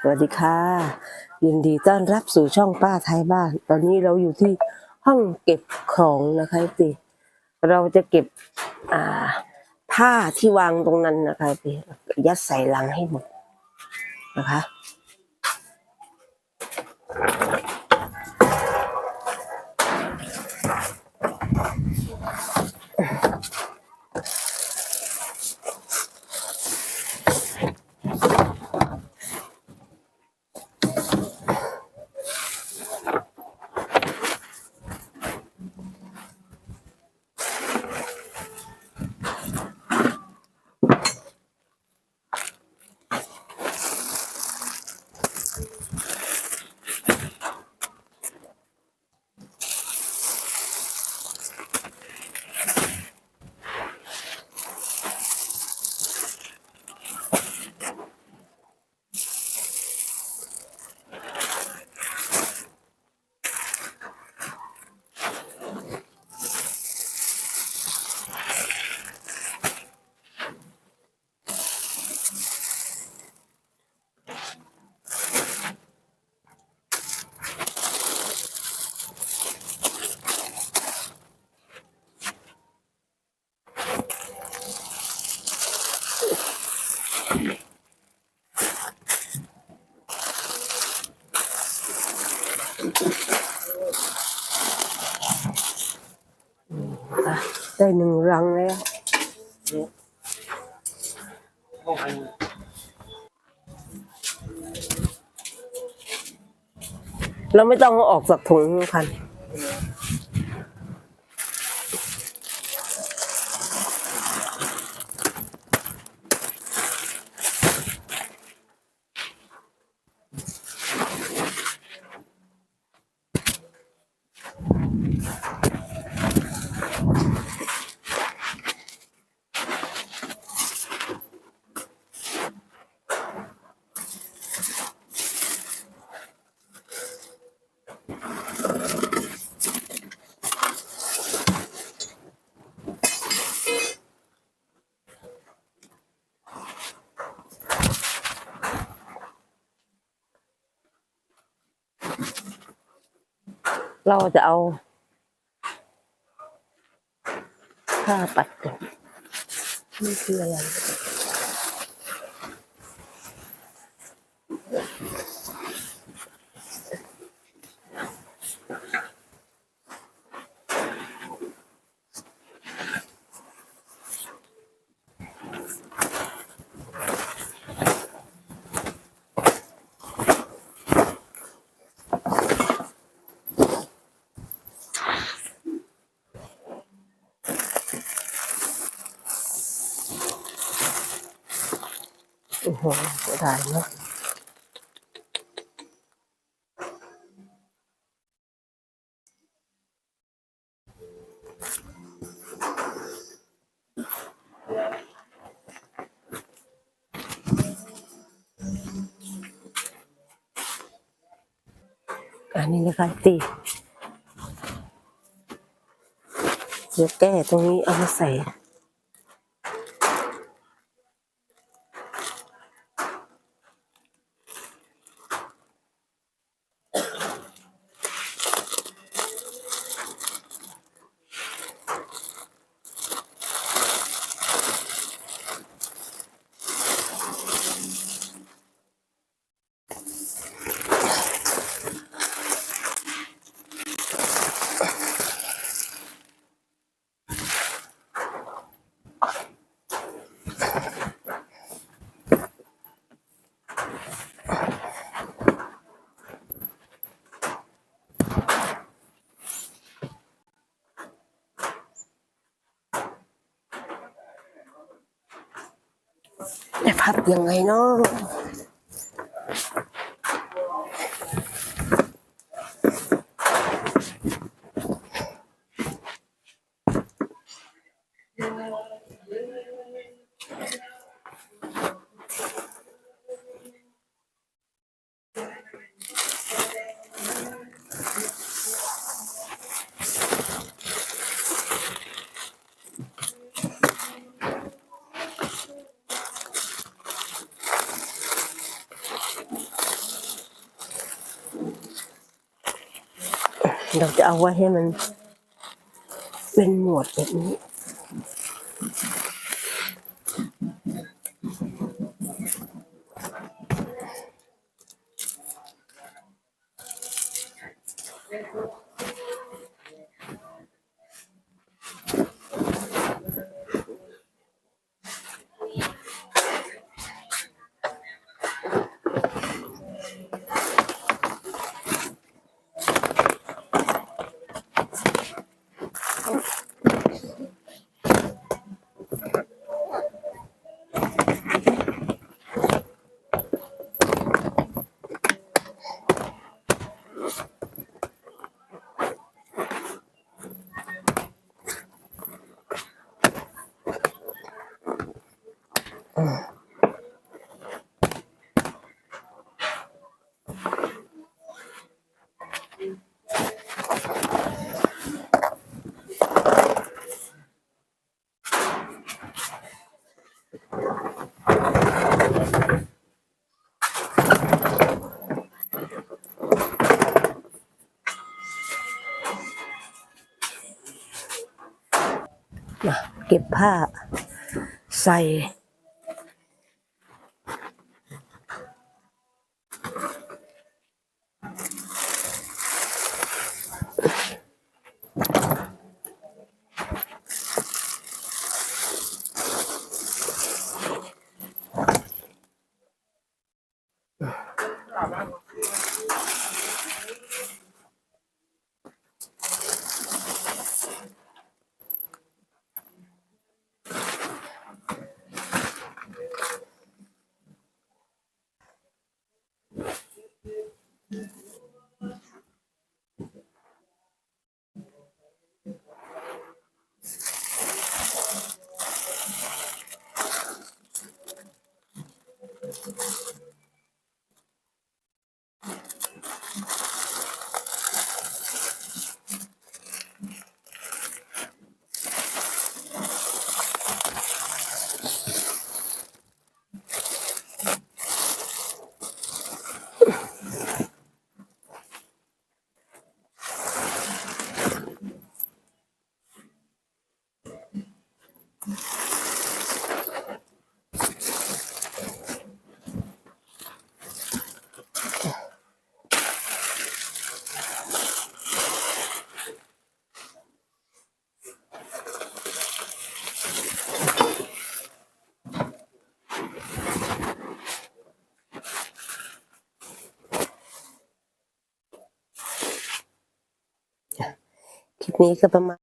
สวัสดีค่ะ ยินดีต้อนรับสู่ช่องป้าไทยบ้าน ตอนนี้เราอยู่ที่ห้องเก็บของนะคะพี่เราจะเก็บอ่าผ้าที่วางตรงนั้นนะคะพี่ยัดใส่ลังให้หมดนะคะ ได้หนึ่งรังแล้วเราไม่ต้องอออกจากถุงคัน เราจะเอาผ้าปัดก่อนนี่คืออะไร โอ้โหเสียดายเนาะอันนี้นะคะตีเดี๋ยวแก้ตรงนี้เอามาใส่ จะพับยังไงเนาะ เราจะเอาไว้ให้มัน เป็นหมวดแบบนี้มา เก็บผ้าใส่ que nem Campo